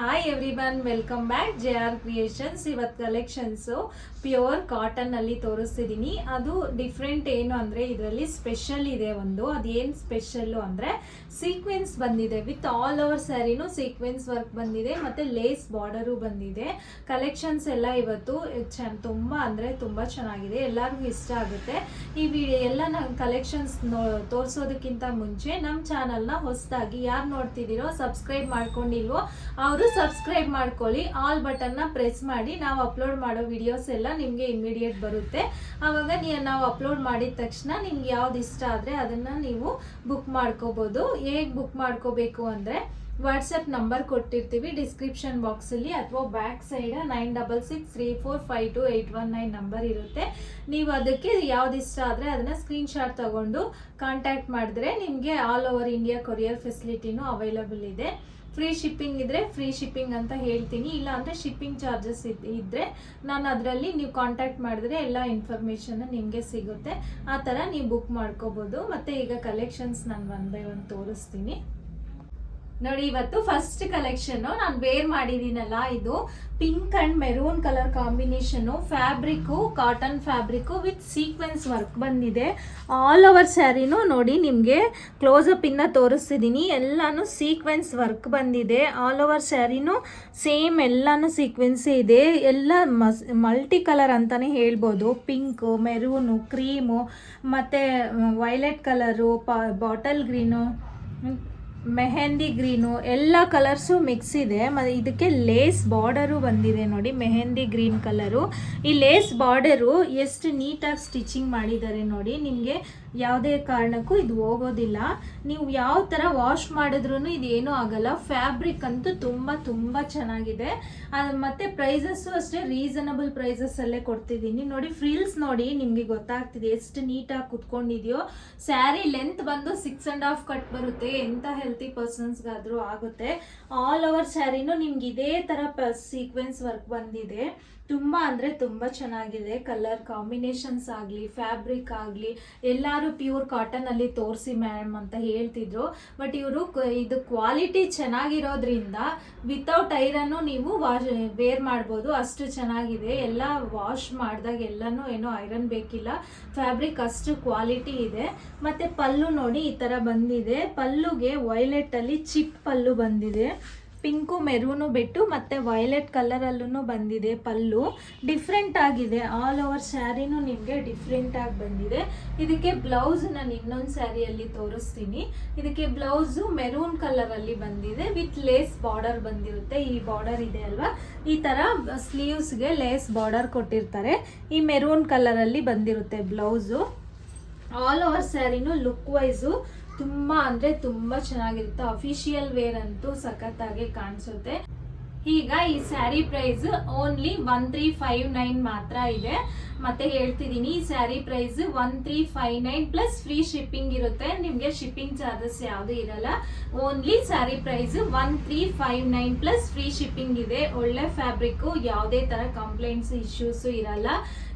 Hi everyone welcome back J R creations ಇವತ್ತು collections pure cotton ಅಲ್ಲಿ ತೋರಿಸ್ತಿದ್ದೀನಿ ಅದು ಡಿಫ್ರೆಂಟ್ ಏನು ಅಂದರೆ ಇದರಲ್ಲಿ ಸ್ಪೆಷಲ್ ಇದೆ ಒಂದು. ಅದೇನು ಸ್ಪೆಷಲ್ಲು ಅಂದರೆ ಸೀಕ್ವೆನ್ಸ್ ಬಂದಿದೆ. ವಿತ್ ಆಲ್ ಓವರ್ ಸ್ಯಾರಿನೂ ಸೀಕ್ವೆನ್ಸ್ ವರ್ಕ್ ಬಂದಿದೆ, ಮತ್ತು ಲೇಸ್ ಬಾರ್ಡರು ಬಂದಿದೆ. ಕಲೆಕ್ಷನ್ಸ್ ಎಲ್ಲ ಇವತ್ತು ಚ ತುಂಬ ಅಂದರೆ ತುಂಬ ಚೆನ್ನಾಗಿದೆ. ಎಲ್ಲರಿಗೂ ಇಷ್ಟ ಆಗುತ್ತೆ. ಈ ವಿಡಿಯೋ ಎಲ್ಲ ನಾನು ಕಲೆಕ್ಷನ್ಸ್ ನೋ, ತೋರಿಸೋದಕ್ಕಿಂತ ಮುಂಚೆ ನಮ್ಮ ಚಾನಲ್ನ ಹೊಸದಾಗಿ ಯಾರು ನೋಡ್ತಿದ್ದೀರೋ ಸಬ್ಸ್ಕ್ರೈಬ್ ಮಾಡ್ಕೊಂಡಿಲ್ವೋ, ಅವರು ಸಬ್ಸ್ಕ್ರೈಬ್ ಮಾಡ್ಕೊಳ್ಳಿ ಆಲ್ ಬಟನ್ನ ಪ್ರೆಸ್ ಮಾಡಿ. ನಾವು ಅಪ್ಲೋಡ್ ಮಾಡೋ ವಿಡಿಯೋಸ್ ಎಲ್ಲ ನಿಮಗೆ ಇಮಿಡಿಯೇಟ್ ಬರುತ್ತೆ. ಆವಾಗ ನೀವು ನಾವು ಅಪ್ಲೋಡ್ ಮಾಡಿದ ತಕ್ಷಣ ನಿಮ್ಗೆ ಯಾವ್ದು ಇಷ್ಟ ಆದರೆ ಅದನ್ನು ನೀವು ಬುಕ್ ಮಾಡ್ಕೋಬೋದು. ಹೇಗೆ ಬುಕ್ ಮಾಡ್ಕೋಬೇಕು ಅಂದರೆ ವಾಟ್ಸಪ್ ನಂಬರ್ ಕೊಟ್ಟಿರ್ತೀವಿ. ಡಿಸ್ಕ್ರಿಪ್ಷನ್ ಬಾಕ್ಸಲ್ಲಿ ಅಥವಾ back side nine double six three four five two eight one nine number ಇರುತ್ತೆ. ನೀವು ಅದಕ್ಕೆ ಯಾವ್ದು ಇಷ್ಟ ಆದರೆ ಅದನ್ನು ಸ್ಕ್ರೀನ್ಶಾಟ್ ತಗೊಂಡು ಕಾಂಟ್ಯಾಕ್ಟ್ ಮಾಡಿದ್ರೆ ನಿಮಗೆ ಆಲ್ ಓವರ್ ಇಂಡಿಯಾ ಕೊರಿಯರ್ ಫೆಸಿಲಿಟಿನೂ ಅವೈಲಬಲ್ ಇದೆ. ಫ್ರೀ ಶಿಪ್ಪಿಂಗ್ ಇದ್ರೆ ಫ್ರೀ ಶಿಪ್ಪಿಂಗ್ ಅಂತ ಹೇಳ್ತೀನಿ. ಇಲ್ಲ ಅಂದ್ರೆ ಶಿಪ್ಪಿಂಗ್ ಚಾರ್ಜಸ್ ಇದ್ದರೆ ನಾನು ಅದರಲ್ಲಿ ನೀವು ಕಾಂಟ್ಯಾಕ್ಟ್ ಮಾಡಿದ್ರೆ ಎಲ್ಲ ಇನ್ಫಾರ್ಮೇಷನ್ ನಿಮಗೆ ಸಿಗುತ್ತೆ. ಆ ಥರ ನೀವು ಬುಕ್ ಮಾಡ್ಕೋಬೋದು. ಮತ್ತು ಈಗ ಕಲೆಕ್ಷನ್ಸ್ ನಾನು ಒನ್ ಬೈ ಒನ್ ತೋರಿಸ್ತೀನಿ. ನೋಡಿ, ಇವತ್ತು ಫಸ್ಟ್ ಕಲೆಕ್ಷನ್ ನಾನು ವೇರ್ ಮಾಡಿದ್ದೀನಲ್ಲ ಇದು. Pink and maroon colour combination fabric cotton fabric with sequence work ಬಂದಿದೆ. ಆಲ್ ಓವರ್ ಸ್ಯಾರಿನೂ ನೋಡಿ ನಿಮಗೆ ಅಪ್ ಇಂದ ತೋರಿಸ್ತಿದ್ದೀನಿ ಎಲ್ಲಾನು ಸೀಕ್ವೆನ್ಸ್ ವರ್ಕ್ ಬಂದಿದೆ. ಆಲ್ ಓವರ್ ಸ್ಯಾರಿನೂ ಸೇಮ್ ಎಲ್ಲಾನು ಸೀಕ್ವೆನ್ಸೇ ಇದೆ. ಎಲ್ಲ ಮಲ್ಟಿ ಕಲರ್ ಅಂತಲೇ ಹೇಳ್ಬೋದು. ಪಿಂಕು ಮೆರೂನು ಕ್ರೀಮು ಮತ್ತು ವೈಲೆಟ್ ಕಲರು ಪಾ ಬಾಟಲ್ ಗ್ರೀನು ಮೆಹಂದಿ ಗ್ರೀನು, ಎಲ್ಲ ಕಲರ್ಸು ಮಿಕ್ಸ್ ಇದೆ. ಮತ್ತು ಇದಕ್ಕೆ ಲೇಸ್ ಬಾರ್ಡರು ಬಂದಿದೆ ನೋಡಿ, ಮೆಹಂದಿ ಗ್ರೀನ್ ಕಲರು. ಈ ಲೇಸ್ ಬಾರ್ಡರು ಎಷ್ಟು ನೀಟಾಗಿ ಸ್ಟಿಚಿಂಗ್ ಮಾಡಿದ್ದಾರೆ ನೋಡಿ, ನಿಮಗೆ ಯಾವುದೇ ಕಾರಣಕ್ಕೂ ಇದು ಹೋಗೋದಿಲ್ಲ. ನೀವು ಯಾವ ಥರ ವಾಶ್ ಮಾಡಿದ್ರೂ ಇದೇನೂ ಆಗಲ್ಲ. ಫ್ಯಾಬ್ರಿಕ್ ಅಂತೂ ತುಂಬ ತುಂಬ ಚೆನ್ನಾಗಿದೆ. ಮತ್ತು ಪ್ರೈಸಸ್ಸು ಅಷ್ಟೇ ರೀಸನಬಲ್ ಪ್ರೈಸಸ್ಸಲ್ಲೇ ಕೊಡ್ತಿದ್ದೀನಿ. ನೋಡಿ ಫ್ರಿಲ್ಸ್ ನೋಡಿ ನಿಮಗೆ ಗೊತ್ತಾಗ್ತಿದೆ ಎಷ್ಟು ನೀಟಾಗಿ ಕುತ್ಕೊಂಡಿದೆಯೋ. ಸ್ಯಾರಿ ಲೆಂತ್ ಬಂದು ಸಿಕ್ಸ್ ಆ್ಯಂಡ್ ಹಾಫ್ ಕಟ್ ಬರುತ್ತೆ. ಎಂಥ ಹೆಲ್ತಿ ಪರ್ಸನ್ಸ್ಗಾದರೂ ಆಗುತ್ತೆ. ಆಲ್ ಓವರ್ ಸ್ಯಾರಿನೂ ನಿಮ್ಗೆ ಇದೇ ಥರ ಪ ಸೀಕ್ವೆನ್ಸ್ ವರ್ಕ್ ಬಂದಿದೆ. ತುಂಬ ಅಂದರೆ ತುಂಬ ಚೆನ್ನಾಗಿದೆ. ಕಲರ್ ಕಾಂಬಿನೇಷನ್ಸ್ ಆಗಲಿ ಫ್ಯಾಬ್ರಿಕ್ ಆಗಲಿ, ಎಲ್ಲರೂ ಪ್ಯೂರ್ ಕಾಟನಲ್ಲಿ ತೋರಿಸಿ ಮ್ಯಾಮ್ ಅಂತ ಹೇಳ್ತಿದ್ರು. ಬಟ್ ಇವರು ಇದು ಕ್ವಾಲಿಟಿ ಚೆನ್ನಾಗಿರೋದ್ರಿಂದ ವಿತೌಟ್ ಐರನ್ನು ನೀವು ವಾಶ್ ವೇರ್ ಮಾಡ್ಬೋದು. ಅಷ್ಟು ಚೆನ್ನಾಗಿದೆ. ಎಲ್ಲ ವಾಶ್ ಮಾಡಿದಾಗ ಎಲ್ಲನೂ ಏನೋ ಐರನ್ ಬೇಕಿಲ್ಲ. ಫ್ಯಾಬ್ರಿಕ್ ಅಷ್ಟು ಕ್ವಾಲಿಟಿ ಇದೆ. ಮತ್ತು ಪಲ್ಲು ನೋಡಿ ಈ ಥರ ಬಂದಿದೆ. ಪಲ್ಲುಗೆ ವೈಲೆಟಲ್ಲಿ ಚಿಪ್ ಪಲ್ಲು ಬಂದಿದೆ. ಪಿಂಕು ಮೆರೂನು ಬಿಟ್ಟು ಮತ್ತು ವೈಲೆಟ್ ಕಲರಲ್ಲೂ ಬಂದಿದೆ ಪಲ್ಲು. ಡಿಫ್ರೆಂಟ್ ಆಗಿದೆ. ಆಲ್ ಓವರ್ ಸ್ಯಾರಿನೂ ನಿಮಗೆ ಡಿಫ್ರೆಂಟಾಗಿ ಬಂದಿದೆ. ಇದಕ್ಕೆ ಬ್ಲೌಸ್ ನಾನು ಇನ್ನೊಂದು ಸ್ಯಾರಿಯಲ್ಲಿ ತೋರಿಸ್ತೀನಿ. ಇದಕ್ಕೆ ಬ್ಲೌಸು ಮೆರೂನ್ ಕಲರಲ್ಲಿ ಬಂದಿದೆ. ವಿತ್ ಲೇಸ್ ಬಾರ್ಡರ್ ಬಂದಿರುತ್ತೆ. ಈ ಬಾರ್ಡರ್ ಇದೆ ಅಲ್ವಾ? ಈ ಥರ ಸ್ಲೀವ್ಸ್ಗೆ ಲೇಸ್ ಬಾರ್ಡರ್ ಕೊಟ್ಟಿರ್ತಾರೆ. ಈ ಮೆರೂನ್ ಕಲರಲ್ಲಿ ಬಂದಿರುತ್ತೆ ಬ್ಲೌಸು ಆಲ್ ಓವರ್ ಸ್ಯಾರಿನೂ ಲುಕ್ ವೈಸು ತುಂಬ ಅಂದ್ರೆ ತುಂಬಾ ಚೆನ್ನಾಗಿರುತ್ತೆ. ಅಫಿಷಿಯಲ್ ವೇರ್ ಅಂತೂ ಸಖತ್ತಾಗಿ ಕಾಣಿಸುತ್ತೆ. ಈಗ ಈ sari price only one three five nine ಮಾತ್ರ ಇದೆ. ಮತ್ತೆ ಹೇಳ್ತಿದ್ದೀನಿ, ಈ sari price one three five nine plus free shipping ಇರುತ್ತೆ. ನಿಮಗೆ ಶಿಪ್ಪಿಂಗ್ ಚಾರ್ಜಸ್ ಯಾವುದು ಇರಲ್ಲ. Only sari price one three five nine plus free shipping ಇದೆ. ಒಳ್ಳೆ ಫ್ಯಾಬ್ರಿಕ್ಕು ಯಾವುದೇ ಥರ ಕಂಪ್ಲೇಂಟ್ಸ್ ಇಶ್ಯೂಸು ಇರಲ್ಲ.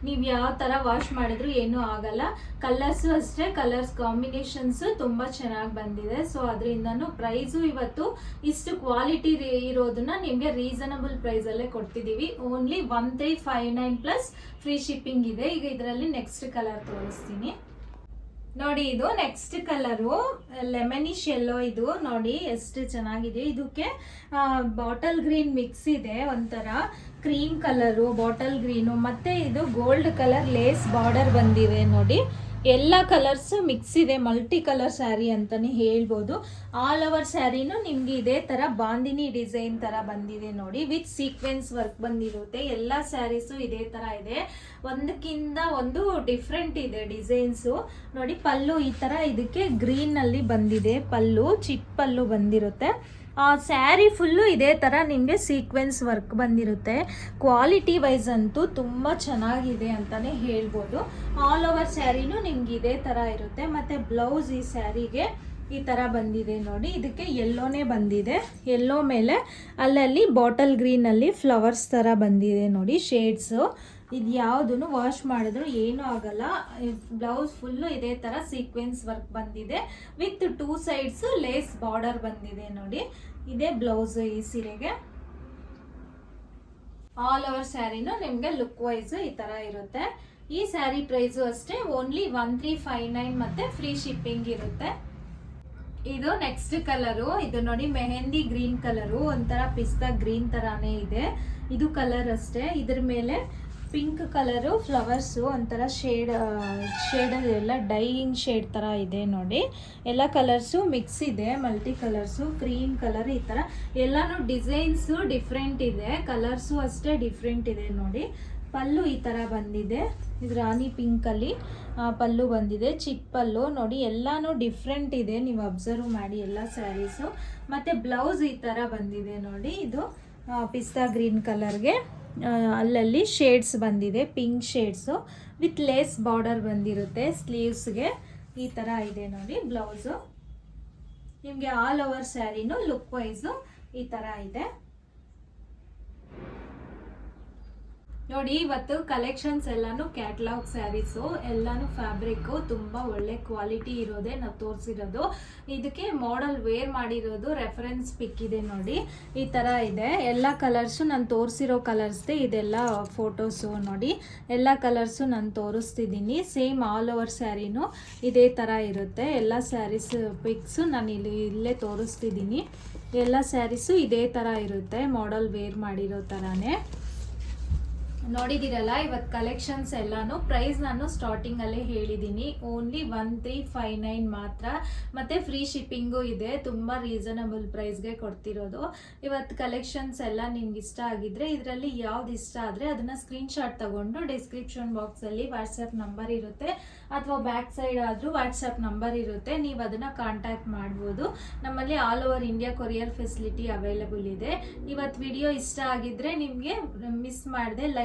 ನೀವು ಯಾವ ಥರ ವಾಶ್ ಮಾಡಿದ್ರು ಏನೂ ಆಗಲ್ಲ. ಕಲರ್ಸು ಅಷ್ಟೇ ಕಲರ್ಸ್ ಕಾಂಬಿನೇಷನ್ಸು ತುಂಬ ಚೆನ್ನಾಗಿ ಬಂದಿದೆ. ಸೊ ಅದರಿಂದನೂ ಪ್ರೈಸು ಇವತ್ತು ಇಷ್ಟು ಕ್ವಾಲಿಟಿ ಇರೋದನ್ನ ನಿಮಗೆ ರೀಸನಬಲ್ ಪ್ರೈಸಲ್ಲೇ ಕೊಡ್ತಿದ್ದೀವಿ. Only one three five nine plus free shipping ಇದೆ. ಈಗ ಇದರಲ್ಲಿ ನೆಕ್ಸ್ಟ್ ಕಲರ್ ತೋರಿಸ್ತೀನಿ. ನೋಡಿ, ಇದು ನೆಕ್ಸ್ಟ್ ಕಲರು ಲೆಮನಿಶ್ ಎಲ್ಲೋ ಇದು. ನೋಡಿ, ಎಷ್ಟು ಚೆನ್ನಾಗಿದೆ. ಇದಕ್ಕೆ ಬಾಟಲ್ ಗ್ರೀನ್ ಮಿಕ್ಸ್ ಇದೆ ಒಂಥರ. ಕ್ರೀಮ್ ಕಲರು ಬಾಟಲ್ ಗ್ರೀನು ಮತ್ತು ಇದು ಗೋಲ್ಡ್ ಕಲರ್ ಲೇಸ್ ಬಾರ್ಡರ್ ಬಂದಿದೆ ನೋಡಿ. ಎಲ್ಲ ಕಲರ್ಸ್ ಮಿಕ್ಸ್ ಇದೆ ಮಲ್ಟಿ ಕಲರ್ ಸ್ಯಾರಿ ಅಂತಲೇ ಹೇಳ್ಬೋದು. ಆಲ್ ಓವರ್ ಸ್ಯಾರಿನೂ ನಿಮಗೆ ಇದೇ ಥರ ಬಾಂದಿನಿ ಡಿಸೈನ್ ಥರ ಬಂದಿದೆ ನೋಡಿ. ವಿತ್ ಸೀಕ್ವೆನ್ಸ್ ವರ್ಕ್ ಬಂದಿರುತ್ತೆ. ಎಲ್ಲ ಸ್ಯಾರೀಸು ಇದೇ ಥರ ಇದೆ. ಒಂದಕ್ಕಿಂತ ಒಂದು ಡಿಫ್ರೆಂಟ್ ಇದೆ ಡಿಸೈನ್ಸು ನೋಡಿ, ಪಲ್ಲು ಈ ಥರ ಇದಕ್ಕೆ ಗ್ರೀನಲ್ಲಿ ಬಂದಿದೆ. ಪಲ್ಲು ಚಿಕ್ಕ ಪಲ್ಲು ಬಂದಿರುತ್ತೆ. ಸ್ಯಾರಿ ಫುಲ್ಲು ಇದೇ ಥರ ನಿಮಗೆ ಸೀಕ್ವೆನ್ಸ್ ವರ್ಕ್ ಬಂದಿರುತ್ತೆ. ಕ್ವಾಲಿಟಿ ವೈಸ್ ಅಂತೂ ತುಂಬ ಚೆನ್ನಾಗಿದೆ ಅಂತಲೇ ಹೇಳ್ಬೋದು. ಆಲ್ ಓವರ್ ಸ್ಯಾರಿನೂ ನಿಮ್ಗೆ ಇದೇ ಥರ ಇರುತ್ತೆ. ಮತ್ತು ಬ್ಲೌಸ್ ಈ ಸ್ಯಾರಿಗೆ ಈ ಥರ ಬಂದಿದೆ ನೋಡಿ. ಇದಕ್ಕೆ ಎಲ್ಲೋನೇ ಬಂದಿದೆ. ಎಲ್ಲೋ ಮೇಲೆ ಅಲ್ಲಲ್ಲಿ ಬಾಟಲ್ ಗ್ರೀನಲ್ಲಿ ಫ್ಲವರ್ಸ್ ಥರ ಬಂದಿದೆ ನೋಡಿ ಶೇಡ್ಸು ಇದು ಯಾವುದನ್ನು ವಾಶ್ ಮಾಡಿದ್ರು ಏನೂ ಆಗಲ್ಲ. ಬ್ಲೌಸ್ ಫುಲ್ಲು ಇದೇ ಥರ ಸೀಕ್ವೆನ್ಸ್ ವರ್ಕ್ ಬಂದಿದೆ. With two sides lace border ಬಂದಿದೆ ನೋಡಿ. ಇದೇ ಬ್ಲೌಸ್ ಈ ಸೀರೆಗೆ. ಆಲ್ ಓವರ್ ಸ್ಯಾರಿನೂ ನಿಮಗೆ ಲುಕ್ ವೈಸ್ ಈ ತರ ಇರುತ್ತೆ. ಈ ಸ್ಯಾರಿ ಪ್ರೈಸು ಅಷ್ಟೇ only one three five nine ಮತ್ತೆ ಫ್ರೀ ಶಿಪ್ಪಿಂಗ್ ಇರುತ್ತೆ. ಇದು ನೆಕ್ಸ್ಟ್ ಕಲರು ಇದು ನೋಡಿ ಮೆಹಂದಿ ಗ್ರೀನ್ ಕಲರು ಒಂಥರ ಪಿಸ್ತಾ ಗ್ರೀನ್ ತರಾನೇ ಇದೆ. ಇದು ಕಲರ್ ಅಷ್ಟೇ. ಇದ್ರ ಮೇಲೆ ಪಿಂಕ್ ಕಲರು, ಫ್ಲವರ್ಸು ಒಂಥರ ಶೇಡ್ ಶೇಡ್ ಎಲ್ಲ ಡೈಯಿಂಗ್ ಶೇಡ್ ಥರ ಇದೆ ನೋಡಿ. ಎಲ್ಲ ಕಲರ್ಸು ಮಿಕ್ಸ್ ಇದೆ, ಮಲ್ಟಿ ಕಲರ್ಸು, ಕ್ರೀಮ್ ಕಲರ್ ಈ ಥರ. ಎಲ್ಲನೂ ಡಿಸೈನ್ಸು ಡಿಫ್ರೆಂಟ್ ಇದೆ, ಕಲರ್ಸು ಅಷ್ಟೇ ಡಿಫ್ರೆಂಟ್ ಇದೆ ನೋಡಿ. ಪಲ್ಲು ಈ ಥರ ಬಂದಿದೆ, ಇದು ರಾಣಿ ಪಿಂಕಲ್ಲಿ. ಪಲ್ಲು ಬಂದಿದೆ, ಚಿಕ್ಕ ಪಲ್ಲು ನೋಡಿ, ಎಲ್ಲನೂ ಡಿಫ್ರೆಂಟ್ ಇದೆ, ನೀವು ಅಬ್ಸರ್ವ್ ಮಾಡಿ ಎಲ್ಲ ಸ್ಯಾರೀಸು. ಮತ್ತು ಬ್ಲೌಸ್ ಈ ಥರ ಬಂದಿದೆ ನೋಡಿ, ಇದು ಪಿಸ್ತಾ ಗ್ರೀನ್ ಕಲರ್ಗೆ. ಅಲ್ಲಲ್ಲಿ ಶೇಡ್ಸ್ ಬಂದಿದೆ pink shades with lace border ಬಂದಿರುತ್ತೆ ಸ್ಲೀವ್ಸ್ಗೆ ಈ ಥರ ಇದೆ ನೋಡಿ ಬ್ಲೌಸು ನಿಮಗೆ ಆಲ್ ಓವರ್ ಸ್ಯಾರಿನೂ ಲುಕ್ ವೈಸು ಈ ಥರ ಇದೆ. ನೋಡಿ, ಇವತ್ತು ಕಲೆಕ್ಷನ್ಸ್ ಎಲ್ಲಾನು ಕ್ಯಾಟ್ಲಾಗ್ ಸ್ಯಾರೀಸು ಎಲ್ಲಾನು ಫ್ಯಾಬ್ರಿಕ್ಕು ತುಂಬ ಒಳ್ಳೆ ಕ್ವಾಲಿಟಿ ಇರೋದೇ ನಾವು ತೋರಿಸಿರೋದು. ಇದಕ್ಕೆ ಮಾಡಲ್ ವೇರ್ ಮಾಡಿರೋದು ರೆಫರೆನ್ಸ್ ಪಿಕ್ ಇದೆ ನೋಡಿ. ಈ ಥರ ಇದೆ. ಎಲ್ಲ ಕಲರ್ಸು ನಾನು ತೋರಿಸಿರೋ ಕಲರ್ಸ್ದೇ ಇದೆಲ್ಲ ಫೋಟೋಸು ನೋಡಿ. ಎಲ್ಲ ಕಲರ್ಸು ನಾನು ತೋರಿಸ್ತಿದ್ದೀನಿ ಸೇಮ್ ಆಲ್ ಓವರ್ ಸ್ಯಾರಿನೂ ಇದೇ ಥರ ಇರುತ್ತೆ. ಎಲ್ಲ ಸ್ಯಾರೀಸ್ ಪಿಕ್ಸು ನಾನು ಇಲ್ಲಿ, ಇಲ್ಲೇ ತೋರಿಸ್ತಿದ್ದೀನಿ ಎಲ್ಲ ಸ್ಯಾರೀಸು ಇದೇ ಥರ ಇರುತ್ತೆ ಮಾಡಲ್ ವೇರ್ ಮಾಡಿರೋ ಥರನೇ ನೋಡಿದಿರಲ್ಲ ಇವತ್ತು ಕಲೆಕ್ಷನ್ಸ್ ಎಲ್ಲಾನು ಪ್ರೈಸ್ ನಾನು ಸ್ಟಾರ್ಟಿಂಗ್ ಅಲ್ಲೇ ಹೇಳಿದ್ದೀನಿ only one three five nine ಮಾತ್ರ. ಮತ್ತೆ ಫ್ರೀ ಶಿಪ್ಪಿಂಗು ಇದೆ. ತುಂಬಾ ರೀಸನಬಲ್ ಪ್ರೈಸ್ಗೆ ಕೊಡ್ತಿರೋದು. ಇವತ್ತು ಕಲೆಕ್ಷನ್ಸ್ ಎಲ್ಲ ನಿಮ್ಗೆ ಇಷ್ಟ ಆಗಿದ್ರೆ, ಇದರಲ್ಲಿ ಯಾವ್ದು ಇಷ್ಟ ಆದ್ರೆ ಅದನ್ನ ಸ್ಕ್ರೀನ್ ಶಾಟ್ ತಗೊಂಡು ಡಿಸ್ಕ್ರಿಪ್ಷನ್ ಬಾಕ್ಸ್ ಅಲ್ಲಿ ನಂಬರ್ ಇರುತ್ತೆ. ಅಥವಾ ಬ್ಯಾಕ್ ಸೈಡ್ ಆದರೂ ವಾಟ್ಸ್ಆಪ್ ನಂಬರ್ ಇರುತ್ತೆ. ನೀವು ಅದನ್ನ ಕಾಂಟ್ಯಾಕ್ಟ್ ಮಾಡ್ಬೋದು. ನಮ್ಮಲ್ಲಿ all over India courier facility available ಇದೆ. ಇವತ್ತು ವಿಡಿಯೋ ಇಷ್ಟ ಆಗಿದ್ರೆ ನಿಮಗೆ ಮಿಸ್ ಮಾಡದೆ